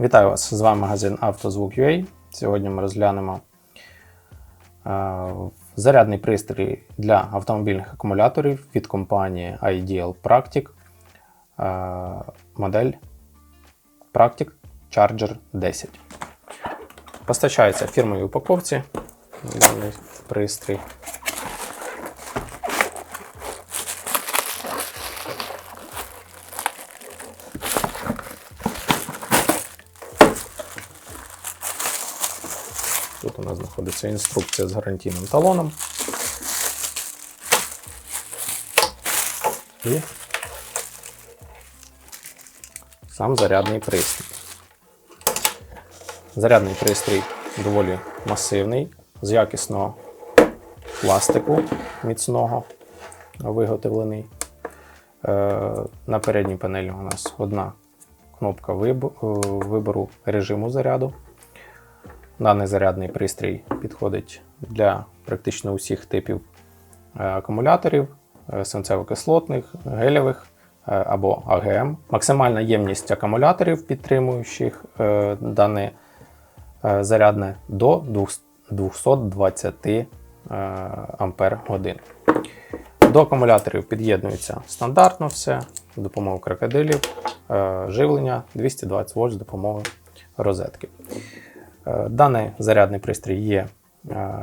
Вітаю вас! З вами магазин «Автозвук.UA». Сьогодні ми розглянемо е, зарядний пристрій для автомобільних акумуляторів від компанії Ideal Practic. е, модель Practic Charger 10. Постачається в фірмовій упаковці даний пристрій. У нас знаходиться інструкція з гарантійним талоном. І сам зарядний пристрій. Зарядний пристрій доволі масивний, з якісного пластику міцного виготовлений. Е, На передній панелі у нас одна кнопка е, вибору режиму заряду. Даний зарядний пристрій підходить для практично усіх типів е, акумуляторів, е, свинцево-кислотних, гелєвих е, або АГМ. Максимальна ємність акумуляторів, підтримуючих дане зарядне до 220 е, ампер годин. До акумуляторів під'єднується стандартно все з допомогою крокодилів, живлення 220 вольт з допомогою розетки. Е, Даний зарядний пристрій є е,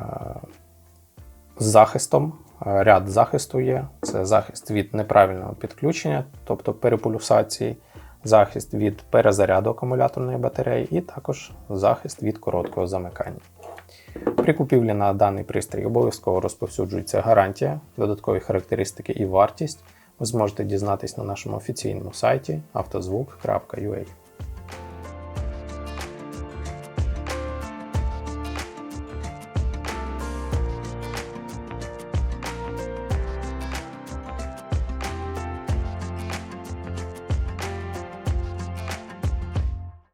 з захистом. Е, Ряд захисту є. Це захист від неправильного підключення, тобто переполюсації, захист від перезаряду акумуляторної батареї, і також захист від короткого замикання. При купівлі на даний пристрій обов'язково розповсюджується гарантія, додаткові характеристики і вартість. Ви зможете дізнатись на нашому офіційному сайті автозвук.ua.